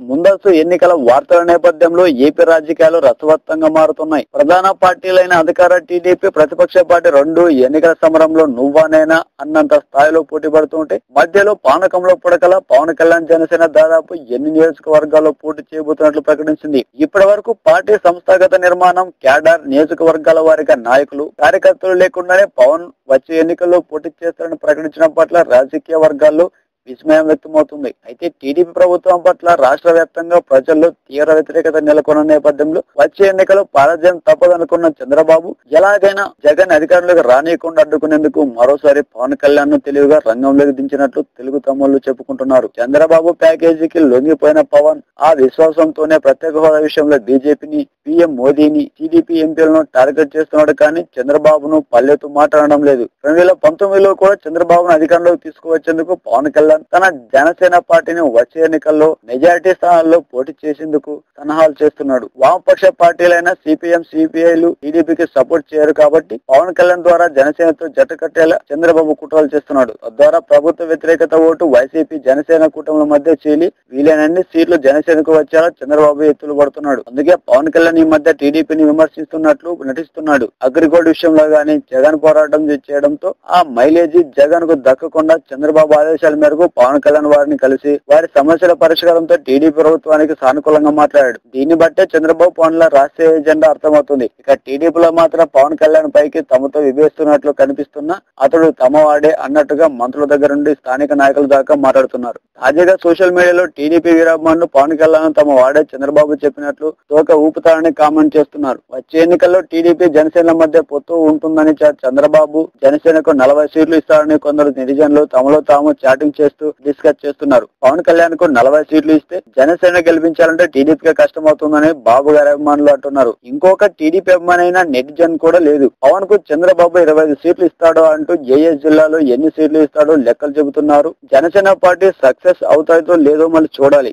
ముందస్తు ఎన్నికల వార్తల నేపథ్యంలో ఏపీ రాజకీయాలు రసవత్తంగా మారుతున్నాయి. ప్రధాన పార్టీలైన అధికార టీడీపీ ప్రతిపక్ష పార్టీ రెండు ఎన్నికల సమరంలో నువ్వానైనా అన్నంత స్థాయిలో పోటీ పడుతుంటే మధ్యలో పానకంలో పుడకల పవన్ కళ్యాణ్ జనసేన దాదాపు ఎన్ని నియోజకవర్గాల్లో పోటీ చేయబోతున్నట్లు ప్రకటించింది. ఇప్పటి వరకు పార్టీ సంస్థాగత నిర్మాణం క్యాడర్ నియోజకవర్గాల వారిగా నాయకులు కార్యకర్తలు లేకుండానే పవన్ వచ్చే ఎన్నికల్లో పోటీ చేస్తారని ప్రకటించడం పట్ల రాజకీయ వర్గాల్లో విస్మయం వ్యక్తమవుతుంది అయితే టీడీపీ ప్రభుత్వం పట్ల రాష్ట్ర వ్యాప్తంగా ప్రజల్లో తీవ్ర వ్యతిరేకత నెలకొన్న నేపథ్యంలో వచ్చే ఎన్నికలు పారద్యం తప్పదనుకున్న చంద్రబాబు ఎలాగైనా జగన్ అధికారంలోకి రానియకుండా అడ్డుకునేందుకు మరోసారి పవన్ కళ్యాణ్ను తెలివిగా రంగంలోకి దించినట్లు తెలుగు తమ్ముళ్ళు చెప్పుకుంటున్నారు. చంద్రబాబు ప్యాకేజీకి లొంగిపోయిన పవన్ ఆ విశ్వాసంతోనే ప్రత్యేక హోదా విషయంలో బీజేపీని పీఎం మోదీని టీడీపీ ఎంపీలను టార్గెట్ చేస్తున్నాడు కానీ చంద్రబాబును పల్లెతు మాట్లాడడం లేదు. రెండు వేల పంతొమ్మిదిలో కూడా చంద్రబాబును అధికారంలోకి తీసుకువచ్చేందుకు పవన్ కళ్యాణ్ తన జనసేన పార్టీని వచ్చే ఎన్నికల్లో మెజారిటీ స్థానాల్లో పోటీ చేసేందుకు సన్నాహాలు చేస్తున్నాడు. వామపక్ష పార్టీలైన సిపిఎం సిపిఐలు టీడీపీకి సపోర్ట్ చేయరు కాబట్టి పవన్ కళ్యాణ్ ద్వారా జనసేనతో జట్టు కట్టేలా చంద్రబాబు కుట్రలు చేస్తున్నాడు. తద్వారా ప్రభుత్వ వ్యతిరేకత ఓటు వైసీపీ జనసేన కూటముల మధ్య చీలి వీలైనన్ని సీట్లు జనసేనకు వచ్చేలా చంద్రబాబు ఎత్తులు పడుతున్నాడు. అందుకే పవన్ కళ్యాణ్ ఈ మధ్య టీడీపీని విమర్శిస్తున్నట్లు నటిస్తున్నాడు. అగ్రిగోల్డ్ విషయంలో గానీ జగన్ పోరాటం చేయడంతో ఆ మైలేజీ జగన్కు దక్కకుండా చంద్రబాబు ఆదేశాల మేరకు పవన్ కళ్యాణ్ వారిని కలిసి వారి సమస్యల పరిష్కారంతో టీడీపీ ప్రభుత్వానికి సానుకూలంగా మాట్లాడాడు. దీన్ని బట్టే చంద్రబాబు పవన్ ల రాష్ట్రీయ ఎజెండా అర్థమవుతుంది. ఇక టీడీపీలో మాత్రం పవన్ కళ్యాణ్ పైకి తమతో విభేస్తున్నట్లు కనిపిస్తున్నా అతడు తమ వాడే అన్నట్టుగా మంత్రుల దగ్గర నుండి స్థానిక నాయకుల దాకా మాట్లాడుతున్నారు. తాజాగా సోషల్ మీడియాలో టీడీపీ వీరాభిమానులు పవన్ కళ్యాణ్ తమ వాడే చంద్రబాబు చెప్పినట్లు తోక ఊపుతారని కామెంట్ చేస్తున్నారు. వచ్చే ఎన్నికల్లో టీడీపీ జనసేన మధ్య పొత్తు ఉంటుందని చ- చంద్రబాబు జనసేనకు నలభై సీట్లు ఇస్తారని కొందరు నెటిజన్లు తమలో తాము చాటింగ్ చేస్తూ డిస్కస్ చేస్తున్నారు. పవన్ కళ్యాణ్కు నలభై సీట్లు ఇస్తే జనసేన గెలిపించాలంటే టీడీపీకి కష్టమవుతుందని బాబు గారి అభిమానులు అంటున్నారు. ఇంకొక టీడీపీ అభిమానైన నెటిజన్ కూడా లేదు. పవన్కు చంద్రబాబు ఇరవై ఐదు సీట్లు ఇస్తాడో అంటూ ఏ జిల్లాలో ఎన్ని సీట్లు ఇస్తాడో లెక్కలు చెబుతున్నారు. జనసేన పార్టీ సక్సెస్ సక్సెస్ అవుతాయో లేదో మళ్ళీ చూడాలి.